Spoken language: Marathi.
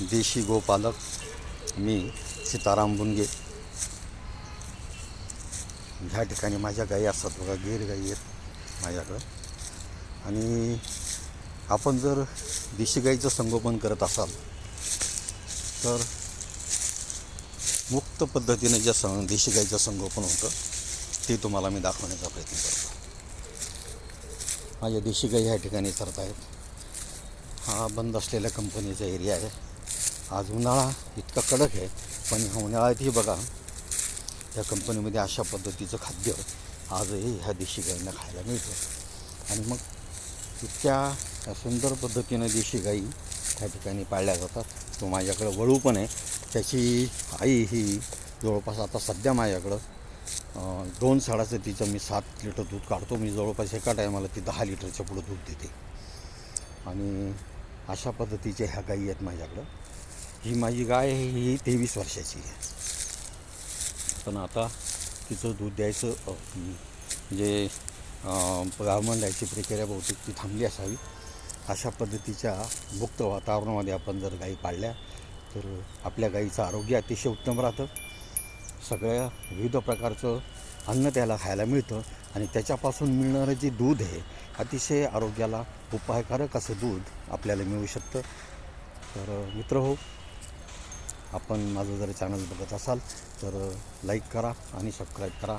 देशी गोपालक मी सीताराम बुनगे ह्या ठिकाणी माझ्या गायी असतात बघा गीर गाई आहेत माझ्याकडं. आणि आपण जर देशी गाईचं संगोपन करत असाल तर मुक्त पद्धतीने ज्या सं देशी गाईचं संगोपन होतं ते तुम्हाला मी दाखवण्याचा प्रयत्न करतो. माझ्या देशी गाई ह्या ठिकाणी चरत आहेत. हा बंद असलेल्या कंपनीचा एरिया आहे. आज उन्हाळा इतका कडक आहे. पण ह्या उन्हाळ्यातही बघा त्या कंपनीमध्ये अशा पद्धतीचं खाद्य आजही ह्या देशी गाईंना खायला मिळतं. आणि मग इतक्या सुंदर पद्धतीनं देशी गाई त्या ठिकाणी पाळल्या जातात. तो माझ्याकडं वळू पण आहे. त्याची आई ही जवळपास आता सध्या माझ्याकडं दोन साडाचं तिचं मी सात लिटर दूध काढतो. मी जवळपास एका टायमाला ती दहा लिटरच्या पुढं दूध देते. आणि अशा पद्धतीच्या ह्या गाई आहेत माझ्याकडं. ही माझी गाय आहे ही तेवीस वर्षाची आहे. पण आता तिचं दूध द्यायचं जे म्हणजे द्यायची प्रक्रिया बहुतेक ती थांबली असावी. अशा पद्धतीच्या मुक्त वातावरणामध्ये आपण जर गाई पाळल्या तर आपल्या गाईचं आरोग्य अतिशय उत्तम राहतं. सगळ्या विविध प्रकारचं अन्न त्याला खायला मिळतं आणि त्याच्यापासून मिळणारं जे दूध आहे अतिशय आरोग्याला उपायकारक असं दूध आपल्याला मिळू शकतं. तर मित्र हो आपण माझं जर चॅनल बघत असाल तर लाईक करा आणि सबस्क्राईब करा.